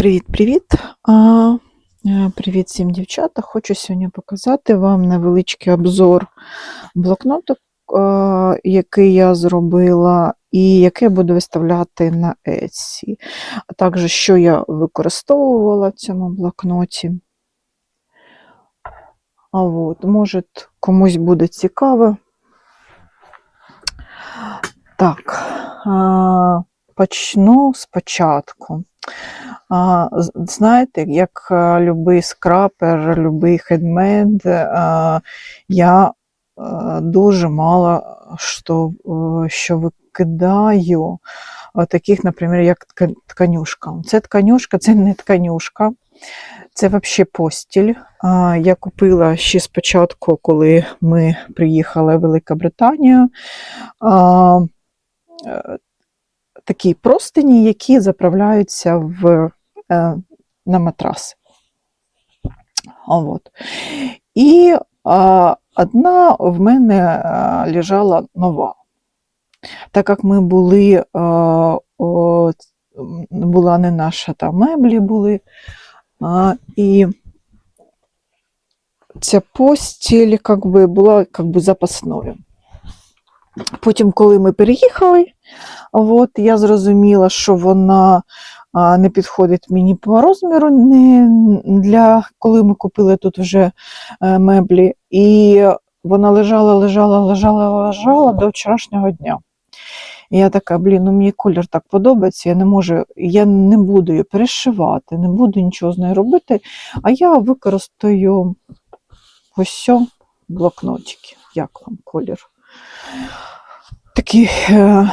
Привіт-привіт! Е, Привіт всім дівчата. Хочу сьогодні показати вам невеличкий обзор блокноту, який я зробила, і який я буду виставляти на Etsy. А також, що я використовувала в цьому блокноті. А от, може, комусь буде цікаво. Так, почну спочатку. Знаєте, як а, любий скрапер, любий хедмед, я дуже мало що, е, що викидаю, таких, наприклад, як тка- тканюшка. Це тканюшка, це не тканюшка, це взагалі постіль. Я купила ще спочатку, коли ми приїхали в Великобританію. А, е, Такі простині, які заправляються в, е, на матраси. От. І а, одна в мене а, лежала нова. Так як ми були, а, о, була не наша там меблі були, а, і ця постіль как би, була как би, запасною. Потім, коли ми переїхали, от, я зрозуміла, що вона не підходить мені по розміру, не для коли ми купили тут вже е, меблі. І вона лежала, лежала, лежала, лежала до вчорашнього дня. І я така, блін, ну мені колір так подобається, я не можу, я не буду її перешивати, не буду нічого з нею робити, а я використаю ось блокнотики. Як вам колір? Такі, е,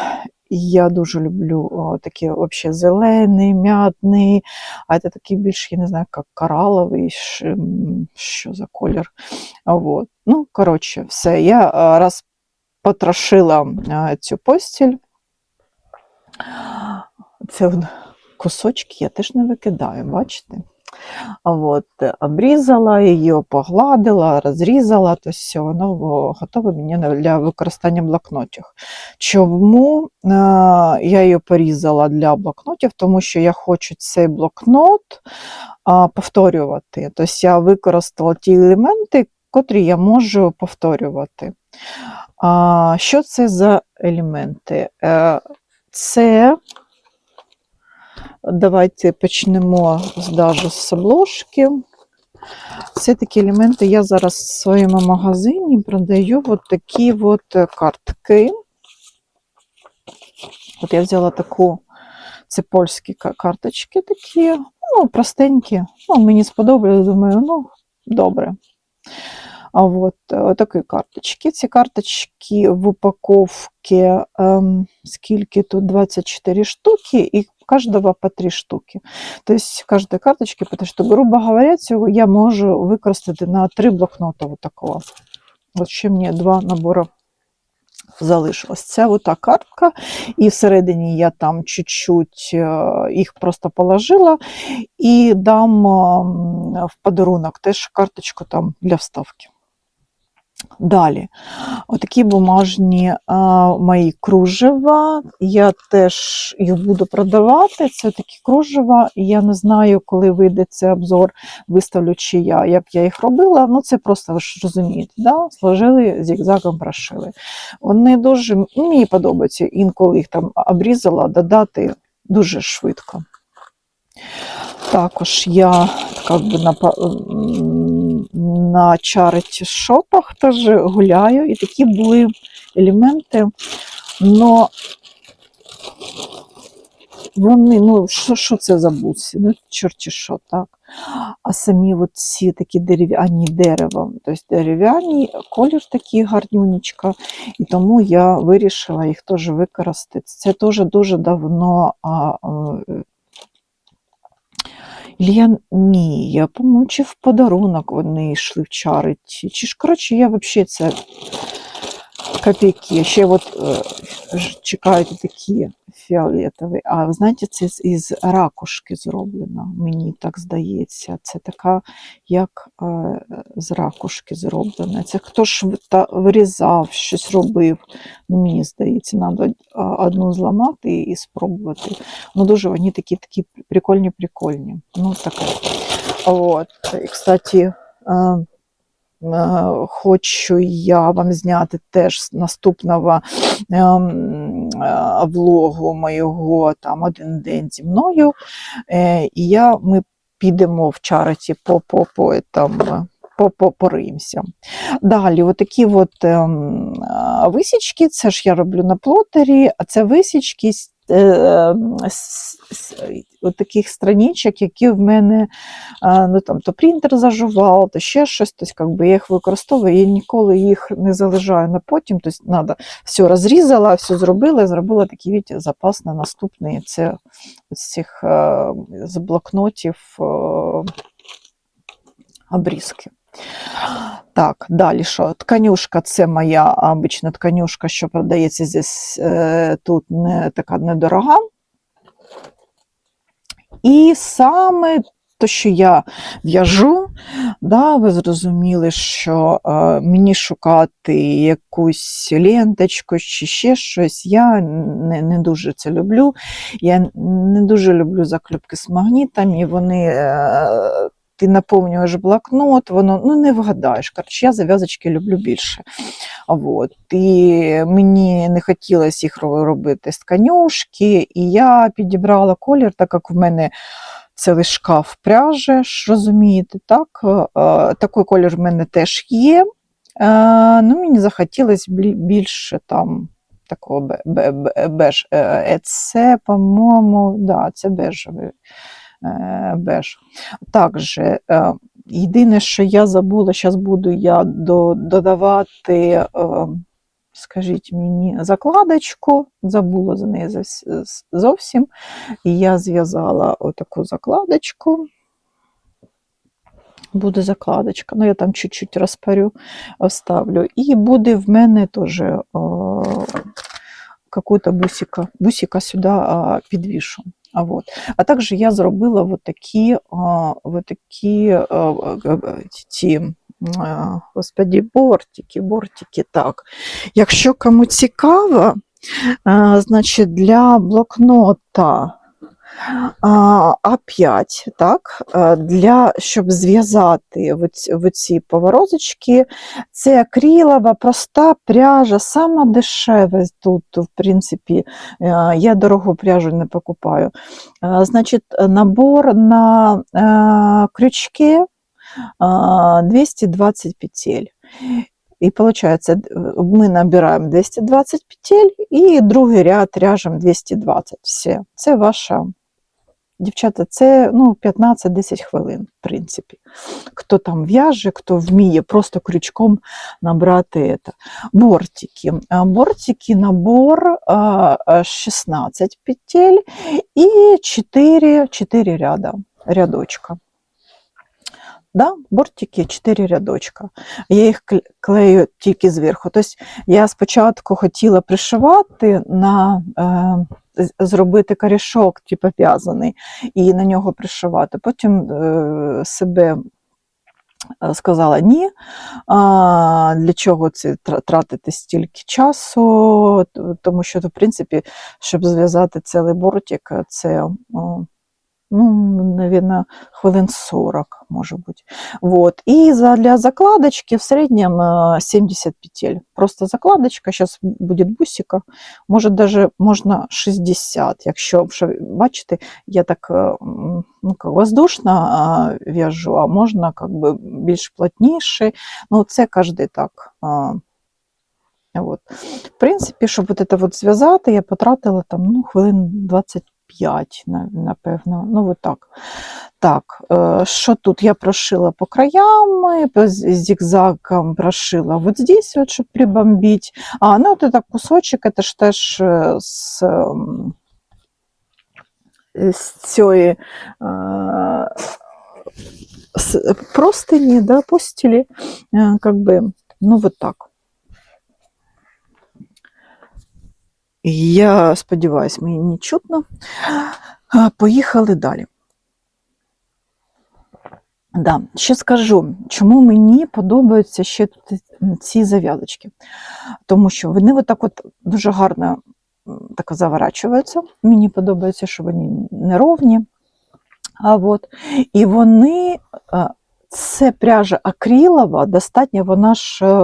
я дуже люблю о, такі вообще зелений, м'ятний, а це такий більш, я не знаю, як кораловий, що за колір. Вот. Ну, коротше, все. Я раз потрошила цю постіль. Це кусочки я теж не викидаю, бачите? А От, е, обрізала її, погладила, розрізала, то все, воно готове мені для використання блокнотів. Чому е, я її порізала для блокнотів? Тому що я хочу цей блокнот повторювати. Тобто я використала ті елементи, котрі я можу повторювати. Що це за елементи? Е, це Давайте почнемо даже з обложки. Це такі елементи. Я зараз в своєму магазині продаю от такі от е, картки. От я взяла таку, це польські карточки такі, ну, простенькі. Ну, мені сподобалось, думаю, ну, добре. А от е, такі карточки. Ці карточки в упаковці, ем, скільки тут 24 штуки, і кожного по 3 штуки. Тобто кожної карточки по 3 штуки. Грубо говоря, цього я можу використати на 3 блокноти от такого. От ще мені два набори залишилось. Це ота картка, і всередині я там чуть-чуть їх просто положила і дам в подарунок теж карточку там для вставки. Далі, отакі бумажні а, мої кружева. Я теж їх буду продавати. Це такі кружева. Я не знаю, коли вийде цей обзор, виставлю чи я, як я їх робила. Ну, це просто ви ж розумієте, да? сложили, зігзагом прошили. Вони дуже мені подобаються, інколи їх там обрізала, додати дуже швидко. Також я как би, на, charity шопах теж гуляю, і такі були елементи. Но вони, ну, що, що це за буці? Ну, чорті що, так. А самі от ці такі дерев'яні дерева, тобто дерев'яні, колір такий гарнюнічка, і тому я вирішила їх теж використати. Це теж дуже давно а, е, я, ні, я по-моєму, чи в подарунок вони йшли в чари. Чи ж, коротше, я взагалі це копійки. Ще от е, чекають такі фіолетовий. А знаєте, це із ракушки зроблено, мені так здається. Це така, як е, з ракушки зроблена. Це хто ж вирізав, щось робив. Мені здається, треба одну зламати і спробувати. Ну, дуже вони такі такі прикольні, прикольні. Ну, таке. От. І, кстати, е, хочу я вам зняти теж наступного ем, е, влогу моєго там один день зі мною. Е, і я, ми підемо в чариті по, там, е, по, по, поримся. Далі, отакі от, ем, е, висічки, це ж я роблю на плотері, а це висічки з, е, таких страничок, які в мене е, ну, там, то принтер зажував, то ще щось, тобто, я їх використовую, я ніколи їх не залишаю на потім, тобто, надо, все розрізала, все зробила, зробила такий видите, запас на наступний. Це з цих е, з блокнотів е, обрізки. Так, далі що? Тканюшка це моя обична тканюшка, що продається здесь е, тут не така недорога. І саме те, що я в'яжу, да, ви зрозуміли, що е, мені шукати якусь ленточку чи ще щось, я не, не дуже це люблю. Я не дуже люблю заклюпки з магнітами, вони. Е, ти наповнюєш блокнот, воно ну не вгадаєш. Коротше, я зав'язочки люблю більше. От. І мені не хотілося їх робити з тканюшки, і я підібрала колір, так як в мене цілий шкаф пряжі, розумієте, так? Е, Такий колір в мене теж є. Е, Ну, мені захотілося більше там. Такого бе- бе- бе- беж. Е, Це, по-моєму, да, це бежевий беж. Також е, єдине, що я забула, зараз буду я до, додавати, е, скажіть мені, закладочку, забула за неї зовсім. І я зв'язала отаку закладочку. Буде закладочка, ну я там чуть-чуть розпарю, оставлю. І буде в мене теж какую-то бусика, бусика сюди підвішу. А, вот. а також я зробила вот такі, вот такі ті, господі, бортики, бортики. Так. Якщо кому цікаво, значить для блокнота А5, так, для, щоб зв'язати оці, оці поворозочки, це акрилова, проста пряжа, сама дешева тут, в принципі, е, я дорогу пряжу не покупаю. Е, Значить, набор на е, крючки 220 петель. І виходить, ми набираємо 220 петель і другий ряд ряжемо 220. Все. Це ваша, дівчата, це ну, 15-10 хвилин, в принципі. Хто там в'яже, хто вміє просто крючком набрати це. Бортики. Бортики набор а, а, 16 петель і 4, 4 ряда, рядочка. Да, бортики 4 рядочка. Я їх клею тільки зверху. Тобто я спочатку хотіла пришивати на е, зробити корішок, типу в'язаний, і на нього пришивати. Потім е, себе е, сказала ні. А, для чого це тратити стільки часу? Тому що, в принципі, щоб зв'язати цілий бортик, це. о, Ну, наверное, хвилин 40, може бути. Вот. І за, для закладочки в середньому э, 70 петель. Просто закладочка, зараз буде бусика, може даже можна 60, якщо бачите, я так ну, как воздушно в'яжу, а можна как би, більш плотніше. Ну, це кожен так. А, вот. В принципі, щоб от це от зв'язати, я потратила там, ну, хвилин 25, на- напевно. Ну, от так. Так, е, що тут я прошила по краям, е, по з- зигзагом прошила вот здесь, вот, щоб прибомбить. А, ну, от это кусочок, это ж теж е, з, ем, з цієї е, з простині, да, постілі, е, как би, ну, вот так. Я сподіваюся, мені не чутно. Поїхали далі. Да, ще скажу, чому мені подобаються ще тут ці зав'язочки. Тому що вони отак от дуже гарно так заворачуються. Мені подобається, що вони неровні. А от, і вони, це пряжа акрилова, достатньо вона ж е,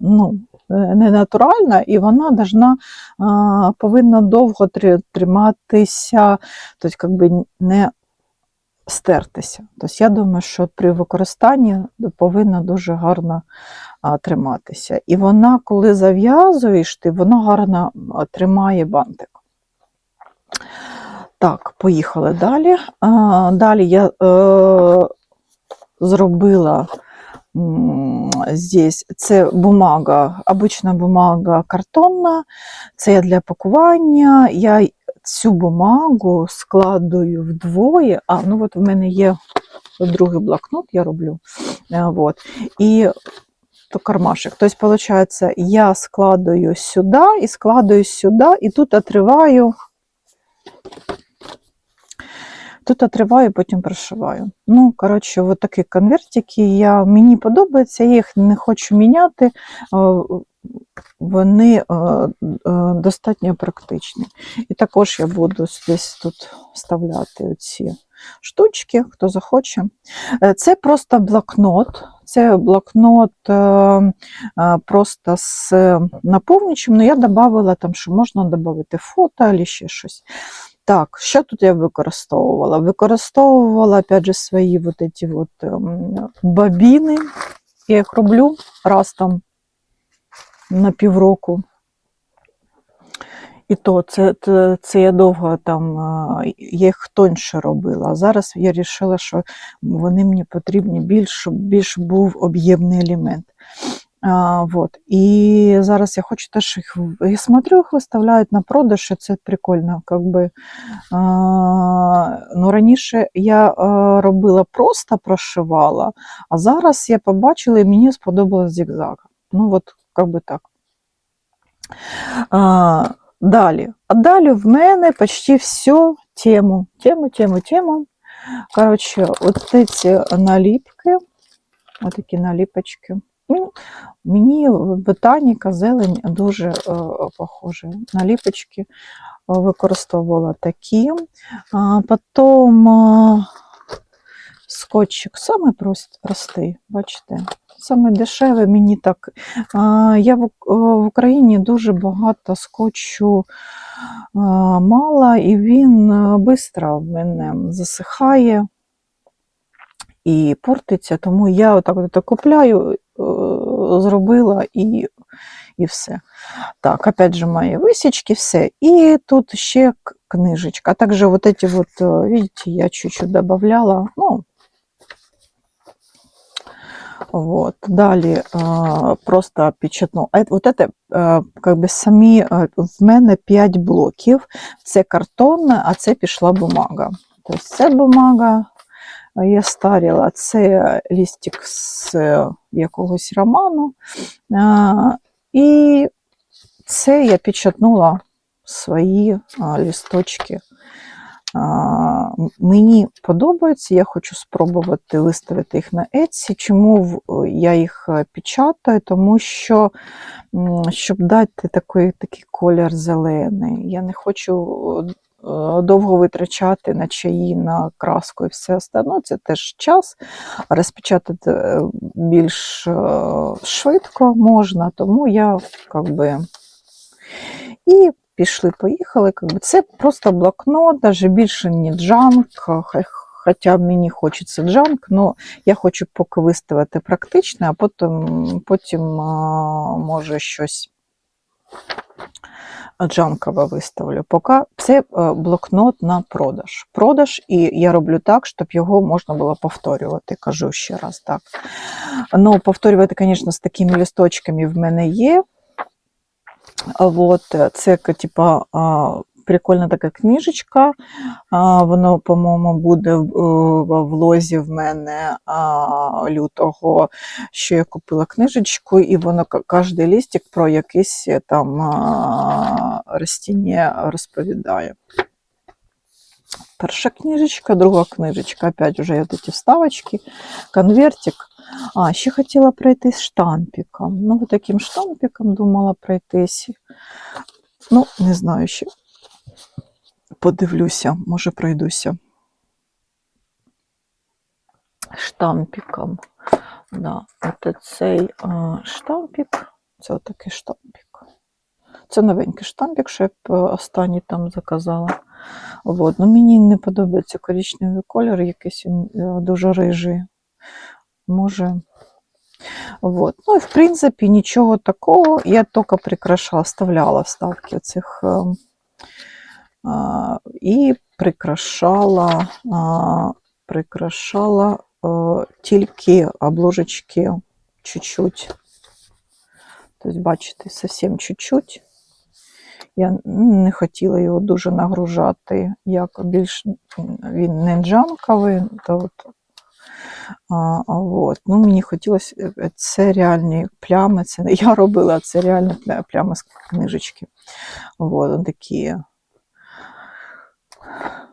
ну, е, не натуральна, і вона должна, повинна довго триматися, тобто, как би не стертися. Тобто я думаю, що при використанні повинна дуже гарно триматися. І вона, коли зав'язуєш, ти, вона гарно тримає бантик. Так, поїхали далі. Далі я е, зробила здесь це бумага, обична бумага картонна, це для пакування. Я цю бумагу складую вдвоє. А, ну от в мене є другий блокнот, я роблю. Е, Вот. І то кармашек. Тобто, виходить, я складую сюди і складую сюди, і тут отриваю. Тут отриваю, потім прошиваю. Ну, коротше, от такі конвертики. Я, мені подобається, я їх не хочу міняти. е, Вони е, е, достатньо практичні. І також я буду десь тут вставляти ці штучки, хто захоче. Це просто блокнот. Це блокнот просто з наповнюючим, але я додавала там, що можна додати фото або ще щось. Так, що тут я використовувала? Використовувала, опять же, свої вот эти вот ем, бобіни. Я їх роблю раз там на півроку. І то це, це, це я довго там, е, я їх тоньше робила. А зараз я вирішила, що вони мені потрібні більш, щоб більш був об'ємний елемент. А, вот. І зараз я хочу теж їх, я смотрю, їх виставляють на продаж, і це прикольно. Как би, а, ну, раніше я а, робила просто прошивала, а зараз я побачила і мені сподобалось зігзаг. Ну, от, как би так. А, далі. А далі в мене почти все тему. Тему, тему, тему. Коротше, от ці наліпки, от такі наліпочки. Ну, Мені ботаніка, зелень дуже е, похожа. Наліпочки е, використовувала такі. А, потім е, скотчик, прост, простий, бачите, саме дешевий мені так. А, я в, е, в Україні дуже багато скотчу а, мала, і він швидко в мене засихає і портиться, тому я отак от купляю, е, зробила і, і все. Так, опять же, мої висічки, все. І тут ще к- книжечка. А также вот эти вот, э, видите, я чуть-чуть добавляла, ну, вот. Далі э, просто печатну. А Вот это э, как би самі, э, в мене 5 блоків. Це картонне, а це пішла бумага. Тобто це бумага, е, я старіла, це лістик з е, якогось роману. І це я печатнула свої лісточки. Мені подобається, я хочу спробувати виставити їх на Etsy. Чому я їх е, печатаю? Тому що щоб дати такий, такий колір зелений. Я не хочу довго витрачати на чаї, на краску і все остальне. Це теж час. Розпечатати е, більш е, швидко можна, тому я как би. І пішли, поїхали. Как би. Це просто блокнот, навіть більше не джанк. Хоча мені хочеться джанк, але я хочу поки виставити практичне, а потім, потім може щось джанкове виставлю. Поки це е, блокнот на продаж. Продаж, і я роблю так, щоб його можна було повторювати. Кажу ще раз так. Ну, повторювати, звісно, з такими лісточками в мене є. От це типа Прикольна така книжечка. Воно, по-моєму, буде в, в влозі в мене лютого, що я купила книжечку, і воно кожен листик про якесь е, там а, ростіння розповідає. Перша книжечка, друга книжечка, опять уже вот эти вставочки, конвертик. А, ще хотіла пройтись штампиком. Ну, вот таким штампиком думала пройтись. Ну, не знаю ще. Подивлюся, може пройдуся. Штампиком. Да, от цей а, штампик. Це отакий штампик. Це новенький штампик, що я б, е, останній там заказала. От. Ну, мені не подобається коричневий колір, якийсь він е, дуже рижий. Може. Вот. Ну і в принципі нічого такого. Я тільки прикрашала, вставляла вставки цих е, а, і прикрашала, прикрашала е, тільки обложечки чуть-чуть. Тобто, бачите, зовсім чуть-чуть. Я не хотіла його дуже нагружати, як більш він не джанковий, то от, а, а. Ну, мені хотілося, е, це реальні плями, це не я робила, це реальні пля- плями з книжечки. От, такі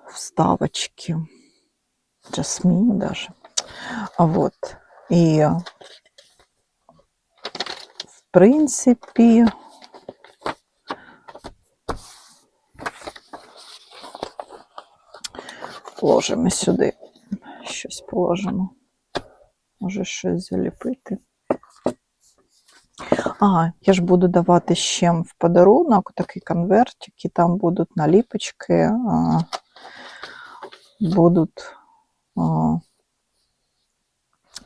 вставочки. Жасмін даже. А вот. І в принципі, положимо сюди. Щось положимо. Може щось заліпити. А, я ж буду давати ще в подарунок такий конвертик, і там будуть наліпочки, будуть.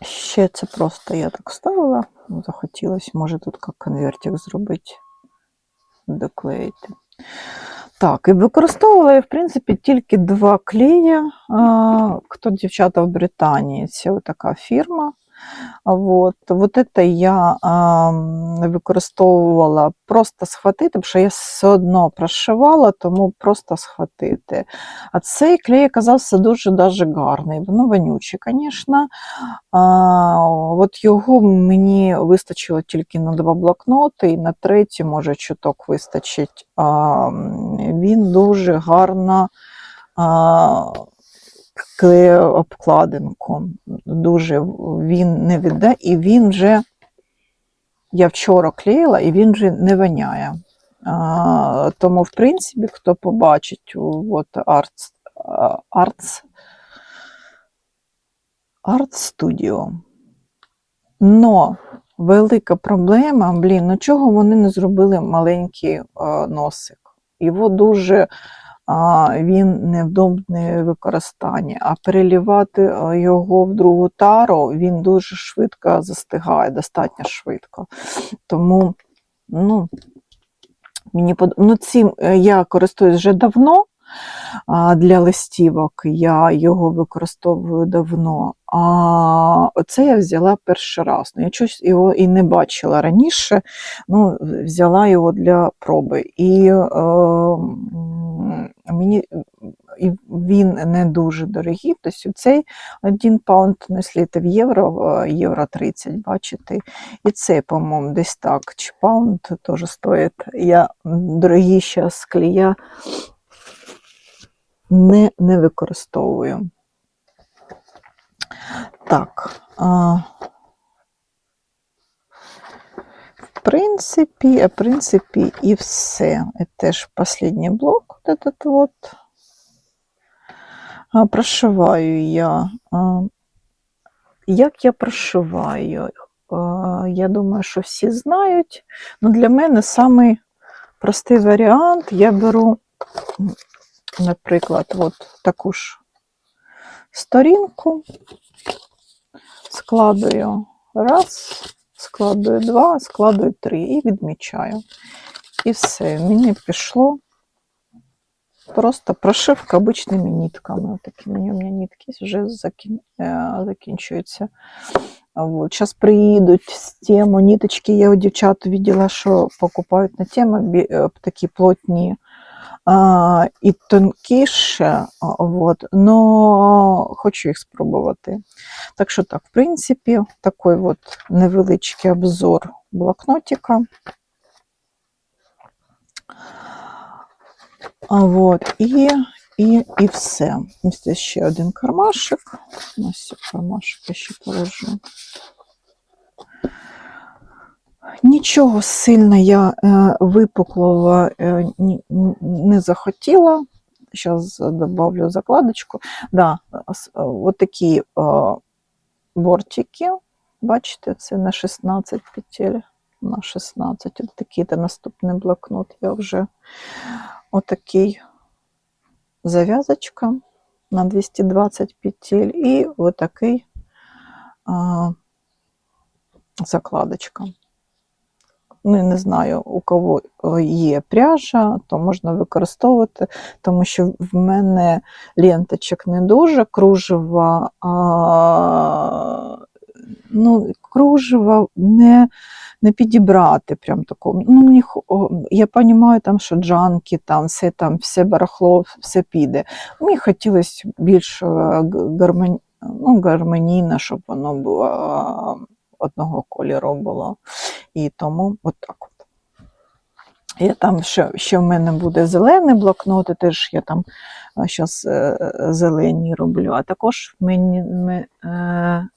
Ще це просто я так ставила. Захотілося, може, тут як конвертик зробити, доклеїти. Так, і використовувала я, в принципі, тільки два клея. Хто дівчата в Британії, це така фірма. Вот, вот это я а, використовувала просто схватити, тому що я все одно прошивала, тому просто схватити. А цей клей оказався дуже даже гарний. Воно вонючий, звісно. От його мені вистачило тільки на два блокноти, і на третій, може, чуток вистачить. А, він дуже гарно а, обкладинку. Дуже він не відде, і він вже, я вчора клеїла, і він вже не воняє. А, тому, в принципі, хто побачить от Arts, Arts, Art Studio. Но велика проблема, блін, ну чого вони не зробили маленький е, носик? Його дуже він невдобне використання, а перелівати е, його в другу тару він дуже швидко застигає, достатньо швидко. Тому, ну, мені под... ну, цим е, я користуюсь вже давно. Для листівок я його використовую давно. А оце я взяла перший раз. Ну, я щось його і не бачила раніше. Ну, взяла його для проби. І е, мені і він не дуже дорогий. Тобто цей один паунд, ну, якщо в євро, е, євро 30, бачите. І цей, по-моєму, десь так. Чи паунд теж стоїть. Я дорогі зараз клея не, не використовую. Так. А, в принципі, в принципі, і все. Це теж останній блок. Вот этот вот. А, прошиваю я. А, як я прошиваю? А, я думаю, що всі знають. Ну, для мене самий простий варіант. Я беру, наприклад, от таку ж сторінку, складую раз, складую два, складую три і відмічаю. І все, мені пішло просто прошивка обичними нитками. Такі мені у мене нитки вже закін... е, закінчуються. Вот. Сейчас приїдуть з тему ниточки. Я у дівчат видела, що покупають на тему бі- е, такі плотні і тонкіше, от, но хочу їх спробувати. Так що так, в принципі, такий от невеличкий обзор блокнотика. От, і, і, і все. Ось ще один кармашик. Ось кармашик я ще положу. Нічого сильно я е, випуклого е, не захотіла. Зараз добавлю закладочку. Да, с- е, от такі бортики. Бачите, це на 16 петель. На 16. От такий та наступний блокнот. Я вже отакий зав'язочка на 220 петель і отакий закладочка. Ну, не знаю, у кого е, є пряжа, то можна використовувати, тому що в мене ленточок не дуже, кружева, а, ну, кружева не, не підібрати прям такого. Ну, мені, я розумію, там, що джанки, там, все, там, все барахло, все піде. Мені хотілося більш е, гармон... ну, щоб воно було е, одного кольору було. І тому от так от. Я там ще, ще в мене буде зелений блокнот, теж я там зараз зелені роблю. А також мені, ми, е,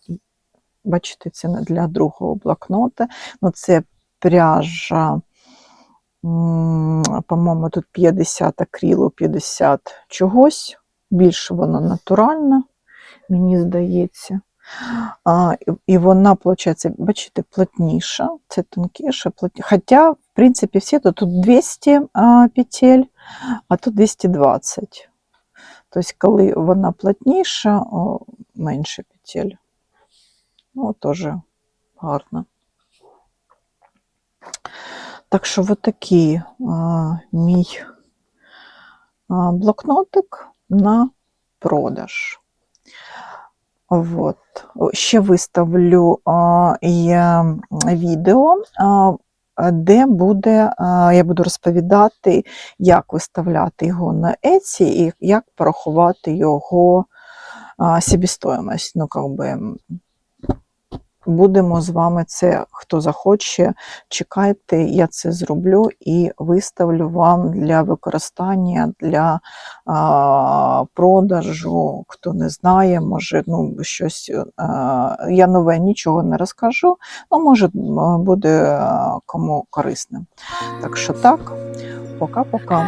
бачите, це для другого блокнота. Ну, це пряжа, по-моєму, тут 50 акрилу, 50 чогось. Більше вона натуральна, мені здається. А, і- вона, виходить, бачите, плотніша, це тонкіше, плотні... Хоча, в принципі, всі тут, тут 200 а, петель, а тут 220. Тобто, коли вона плотніша, о, менше петель. Ну, теж гарно. Так що от такий а, мій а, блокнотик на продаж. Вот. Ще виставлю а, відео, а, де буде, а, я буду розповідати, як виставляти його на Etsy і як порахувати його а, себестоїмость. Ну, как би, будемо з вами це, хто захоче, чекайте, я це зроблю і виставлю вам для використання, для а, продажу. Хто не знає, може, ну, щось. А, я нове нічого не розкажу, але може м, буде кому корисним. Так що так, пока-пока.